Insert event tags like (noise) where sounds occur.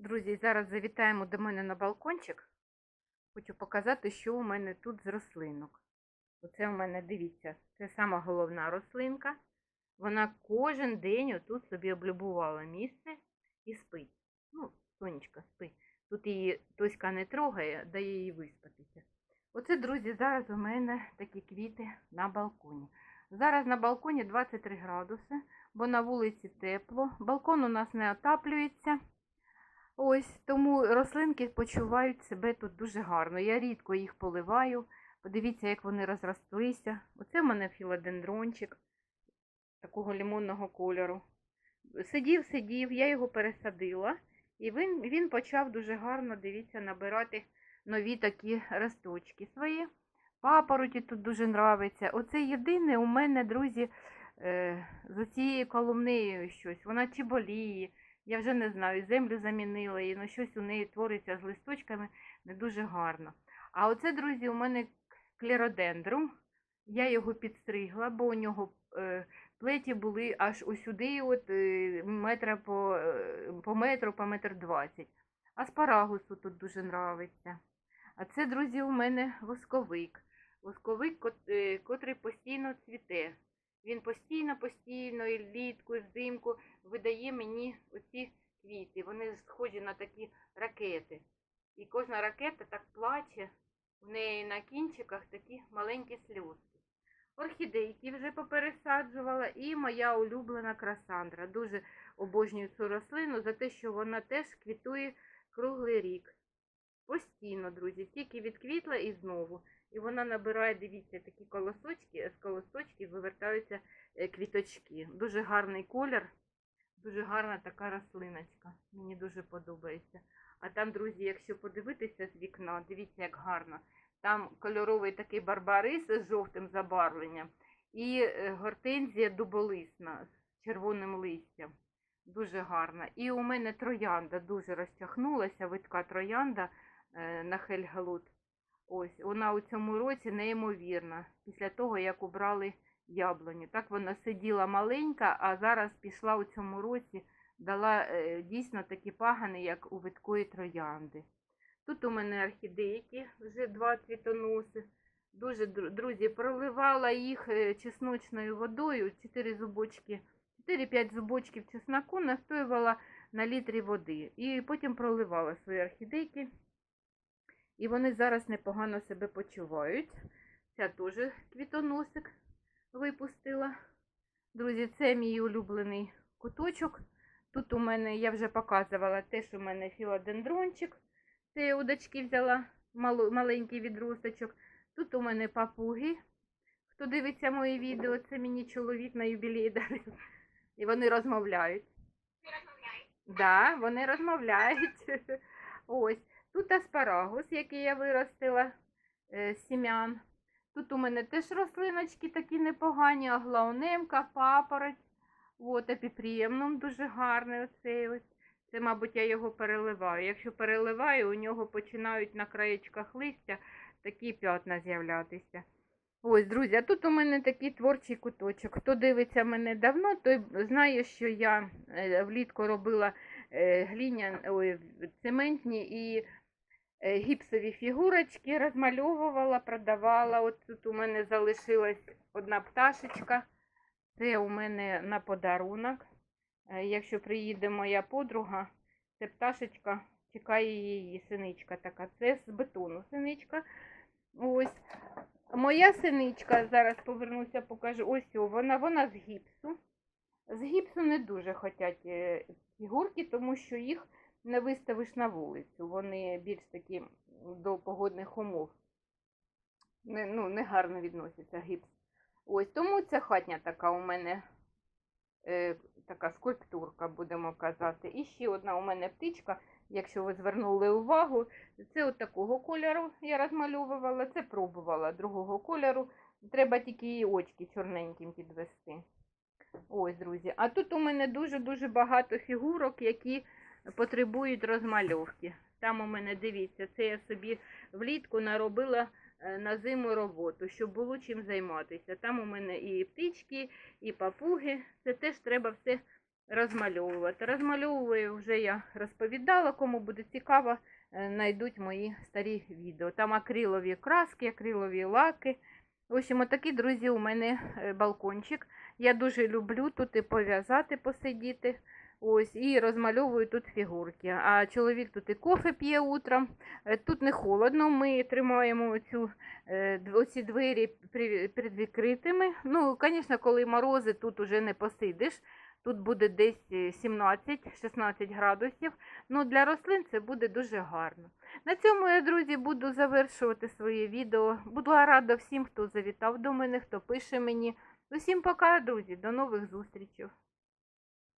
Друзі, зараз завітаємо до мене на балкончик. Хочу показати, що у мене тут з рослинок. Оце у мене, дивіться, це сама головна рослинка. Вона кожен день тут собі облюбувала місце і спить. Ну, сонечка, спи. Тут її Тоська не трогає, дає їй виспатися. Оце, друзі, зараз у мене такі квіти на балконі. Зараз на балконі 23 градуси, бо на вулиці тепло. Балкон у нас не отаплюється. Ось тому рослинки почувають себе тут дуже гарно. Я рідко їх поливаю. Подивіться, як вони розрослися. Оце в мене філодендрончик такого лимонного кольору. Сидів, сидів, я його пересадила, і він, він почав дуже гарно, дивіться, набирати нові такі росточки свої. Папороті тут дуже нравиться. Оце єдине у мене, друзі, е, з цією колумнею щось. Вона чи боліє. Я вже не знаю, землю замінила і ну, щось у неї твориться з листочками не дуже гарно. А оце, друзі, у мене клеродендрум. Я його підстригла, бо у нього е, плеті були аж усюди, от, е, метра по, е, по метру, по метр двадцять. Аспарагусу тут дуже нравиться. А це, друзі, у мене восковик. Восковик, кот- котрий постійно цвіте. Він постійно, постійно, і влітку, і взимку видає мені оці квіти. Вони схожі на такі ракети. І кожна ракета так плаче, в неї на кінчиках такі маленькі сльозки. Орхідейки вже попересаджувала, і моя улюблена красандра. Дуже обожнюю цю рослину за те, що вона теж квітує круглий рік. Постійно, друзі, тільки відквітла і знову. І вона набирає, дивіться, такі колосочки, з колосочків вивертаються е, квіточки. Дуже гарний колір, дуже гарна така рослиночка. Мені дуже подобається. А там, друзі, якщо подивитися з вікна, дивіться, як гарно. Там кольоровий такий барбарис з жовтим забарвленням і е, гортензія дуболисна з червоним листям. Дуже гарна. І у мене троянда дуже розтягнулася, витка троянда е, на Хельгалут. Ось, вона у цьому році неймовірна. Після того, як убрали яблуню. Так вона сиділа маленька, а зараз пішла у цьому році, дала е, дійсно такі пагани, як у виткої троянди. Тут у мене орхідейки, вже два цвітоноси. Дуже, друзі, проливала їх е, чесночною водою, 4 зубочки, 4-5 зубочків чесноку настоювала на літрі води. І потім проливала свої орхідейки. І вони зараз непогано себе почувають. Ця теж квітоносик випустила. Друзі, це мій улюблений куточок. Тут у мене, я вже показувала, теж у мене філодендрончик. Це я у дочки взяла маленький відросточок. Тут у мене папуги. Хто дивиться мої відео, це мені чоловік на юбілей дарив. І вони розмовляють. Да, вони розмовляють. (laughs) Ось. Тут аспарагус, який я виростила е, з сім'ян. Тут у мене теж рослиночки такі непогані, аглаонемка, папороть. От, епіпріємнум дуже гарний оцей ось. Це, мабуть, я його переливаю. Якщо переливаю, у нього починають на краєчках листя такі п'ятна з'являтися. Ось, друзі, а тут у мене такий творчий куточок. Хто дивиться мене давно, той знає, що я е, влітку робила е, гліня, ой, цементні і гіпсові фігурочки, розмальовувала, продавала. От тут у мене залишилась одна пташечка. Це у мене на подарунок. Е, Якщо приїде моя подруга, це пташечка, чекає її синичка така. Це з бетону синичка. Ось. Моя синичка, зараз повернуся, покажу. Ось вона, вона з гіпсу. З гіпсу не дуже хочуть е, фігурки, тому що їх не виставиш на вулицю. Вони більш такі до погодних умов. Не, ну, не гарно відносяться гіпс. Ось тому це хатня така у мене е, така скульптурка, будемо казати. І ще одна у мене птичка, якщо ви звернули увагу, це от такого кольору я розмальовувала, це пробувала другого кольору. Треба тільки її очки чорненьким підвести. Ось, друзі. А тут у мене дуже-дуже багато фігурок, які потребують розмальовки. Там у мене, дивіться, це я собі влітку наробила е, на зиму роботу, щоб було чим займатися. Там у мене і птички, і папуги. Це теж треба все розмальовувати. Розмальовую вже я розповідала, кому буде цікаво, е, знайдуть мої старі відео. Там акрилові краски, акрилові лаки. В общем, отакий, друзі, у мене е, балкончик. Я дуже люблю тут і пов'язати, посидіти. Ось, і розмальовую тут фігурки. А чоловік тут і кофе п'є утром. Е, Тут не холодно, ми тримаємо оцю, е, оці двері предвідкритими. Ну, звісно, коли морози, тут уже не посидиш. Тут буде десь е, 17-16 градусів. Ну, для рослин це буде дуже гарно. На цьому я, друзі, буду завершувати своє відео. Буду рада всім, хто завітав до мене, хто пише мені. Усім пока, друзі, до нових зустрічей.